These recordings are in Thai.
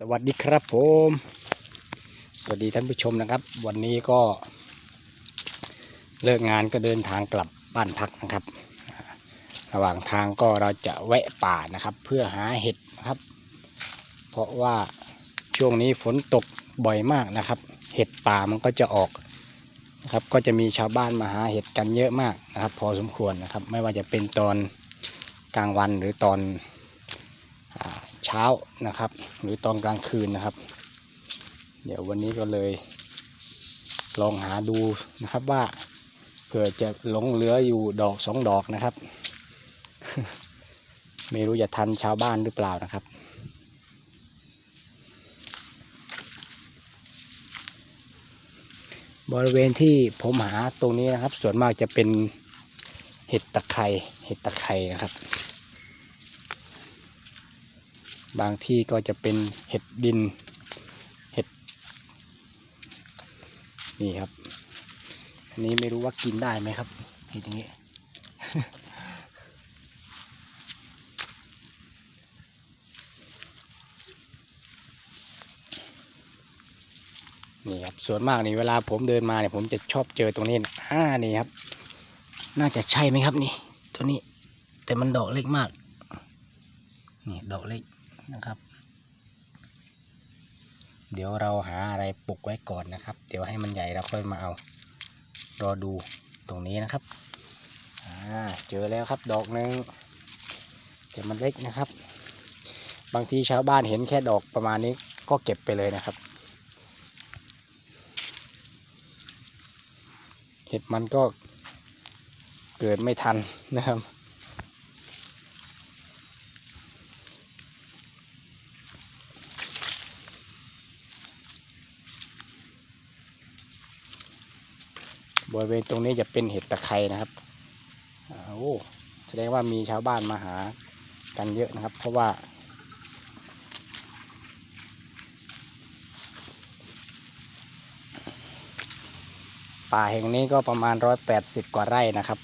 สวัสดีครับผม สวัสดีท่านผู้ชมนะครับ วันนี้ก็ เลิกงานก็เดินทางกลับบ้านพักนะครับ ระหว่างทางก็เราจะแวะป่านะครับ เพื่อหาเห็ดนะครับ เพราะว่าช่วงนี้ฝนตกบ่อยมากนะครับ เห็ดป่ามันก็จะออกนะครับ ก็จะมีชาวบ้านมาหาเห็ดกันเยอะมากนะครับ พอสมควรนะครับ ไม่ว่าจะเป็นตอนกลางวันหรือตอน เช้านะครับ หรือตอนกลางคืนนะครับ เดี๋ยววันนี้ก็เลย ลองหาดูนะครับว่าเผื่อจะหลงเหลืออยู่ดอกสองดอกนะครับ ไม่รู้จะทันชาวบ้านหรือเปล่านะครับบริเวณที่ผมหาตรงนี้นะครับ ส่วนมากจะเป็นเห็ดตะไคร่เห็ดตะไคร่นะครับ บางที่ก็จะเป็นเห็ดดิน เห็ด นี่ครับ อันนี้ไม่รู้ว่ากินได้ไหมครับเห็ดอย่างนี้ นี่ครับส่วนมากนี่เวลาผมเดินมาเนี่ยผมจะชอบเจอตรงนี้นอ่านี่ครับ น่าจะใช่ไหมครับนี่ ตัวนี้ แต่มันดอกเล็กมาก นี่ดอกเล็ก นะครับ เดี๋ยวเราหาอะไรปลูกไว้ก่อนนะครับ เดี๋ยวให้มันใหญ่เราค่อยมาเอา รอดูตรงนี้นะครับอ่าเจอแล้วครับดอกหนึ่งแต่มันเล็กนะครับ บางทีชาวบ้านเห็นแค่ดอกประมาณนี้ก็เก็บไปเลยนะครับ เห็ดมันก็เกิดไม่ทันนะครับ บริเวณตรงนี้จะเป็นเห็ดตะไคร้นะครับโอ้แสดงว่ามีชาวบ้านมาหากันเยอะนะครับ เพราะว่า ป่าแห่งนี้ก็ประมาณร้อยแปดสิบกว่าไร่นะครับ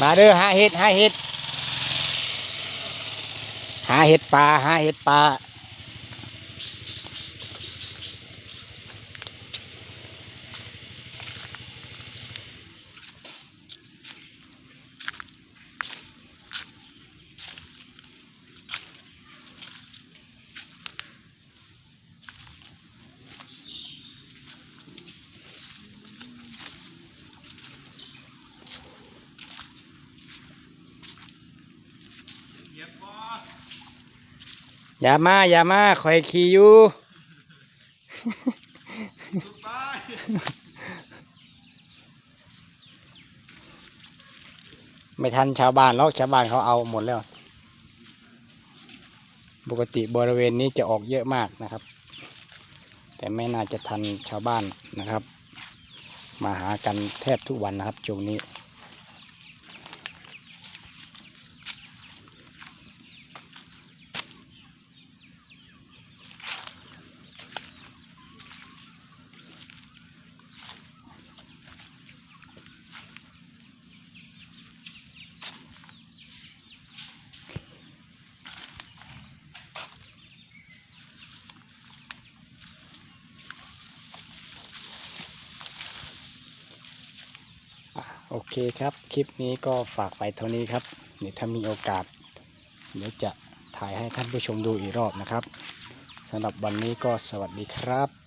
มาเด้อหาเห็ดหาเห็ดหาเห็ดป่าหาเห็ดป่า อย่ามาอย่ามาคอยขี่อยู่ไม่ทันชาวบ้านหรอกชาวบ้านเขาเอาหมดแล้ว ปกติบริเวณนี้จะออกเยอะมากนะครับ แต่ไม่น่าจะทันชาวบ้านนะครับ มาหากันแทบทุกวันนะครับช่วงนี้ อะ โอเคครับ คลิปนี้ก็ฝากไปเท่านี้ครับเดี๋ยวถ้ามีโอกาส เดี๋ยวจะถ่ายให้ท่านผู้ชมดูอีกรอบนะครับสำหรับวันนี้ก็สวัสดีครับ